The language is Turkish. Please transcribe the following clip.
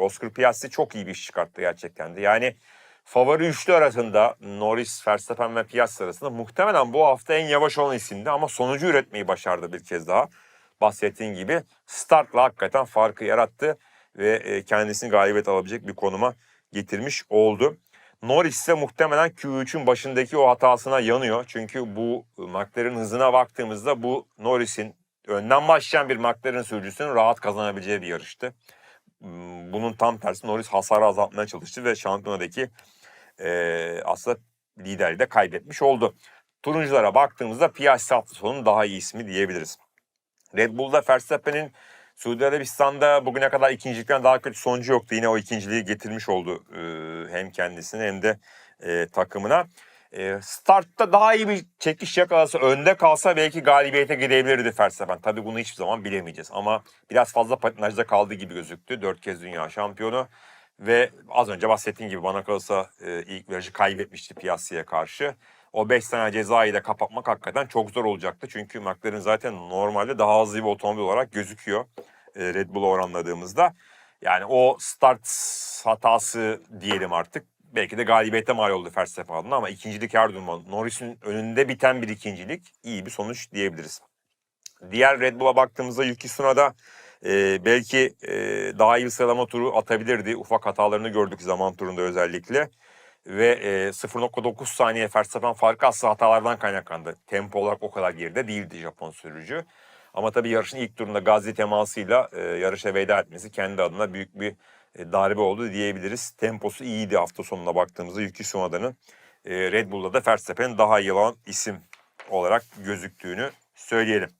Oscar Piastri çok iyi bir iş çıkarttı gerçekten de. Yani favori üçlü arasında Norris, Verstappen ve Piastri arasında muhtemelen bu hafta en yavaş olan isimdi ama sonucu üretmeyi başardı bir kez daha. Bahsettiğim gibi startla hakikaten farkı yarattı ve e, kendisini galibiyet alabilecek bir konuma getirmiş oldu. Norris ise muhtemelen Q3'ün başındaki o hatasına yanıyor. Çünkü bu McLaren hızına baktığımızda bu Norris'in önden başlayan bir McLaren sürücüsünün rahat kazanabileceği bir yarıştı. Bunun tam tersi Norris hasarı azaltmaya çalıştı ve şampiyonadaki e, aslında liderliği de kaybetmiş oldu. Turunculara baktığımızda Piastri hafta daha iyi ismi diyebiliriz. Red Bull'da Verstappen'in Suudi Arabistan'da bugüne kadar ikincilikten daha kötü sonucu yoktu. Yine o ikinciliği getirmiş oldu e, hem kendisine hem de e, takımına. E, startta daha iyi bir çekiş yakalasa, önde kalsa belki galibiyete gidebilirdi Verstappen. Tabii bunu hiçbir zaman bilemeyeceğiz. Ama biraz fazla patinajda kaldığı gibi gözüktü. Dört kez dünya şampiyonu. Ve az önce bahsettiğim gibi bana kalırsa e, ilk virajı kaybetmişti Piastri'ye karşı. O 5 tane cezayı da kapatmak hakikaten çok zor olacaktı. Çünkü McLaren zaten normalde daha hızlı bir otomobil olarak gözüküyor. e, Red Bull'a oranladığımızda. Yani o start hatası diyelim artık. Belki de galibiyete mal oldu Verstappen adına ama ikincilik her durumda. Norris'in önünde biten bir ikincilik iyi bir sonuç diyebiliriz. Diğer Red Bull'a baktığımızda Yuki Tsunoda e, belki e, daha iyi sıralama turu atabilirdi. Ufak hatalarını gördük zaman turunda özellikle. Ve e, 0.9 saniye Verstappen farkı aslında hatalardan kaynaklandı. Tempo olarak o kadar geride değildi Japon sürücü. Ama tabii yarışın ilk turunda Gazli temasıyla e, yarışa veda etmesi kendi adına büyük bir darbe oldu diyebiliriz. Temposu iyiydi hafta sonuna baktığımızda Yuki Tsunoda'nın e, Red Bull'da da Verstappen'in daha iyi olan isim olarak gözüktüğünü söyleyelim.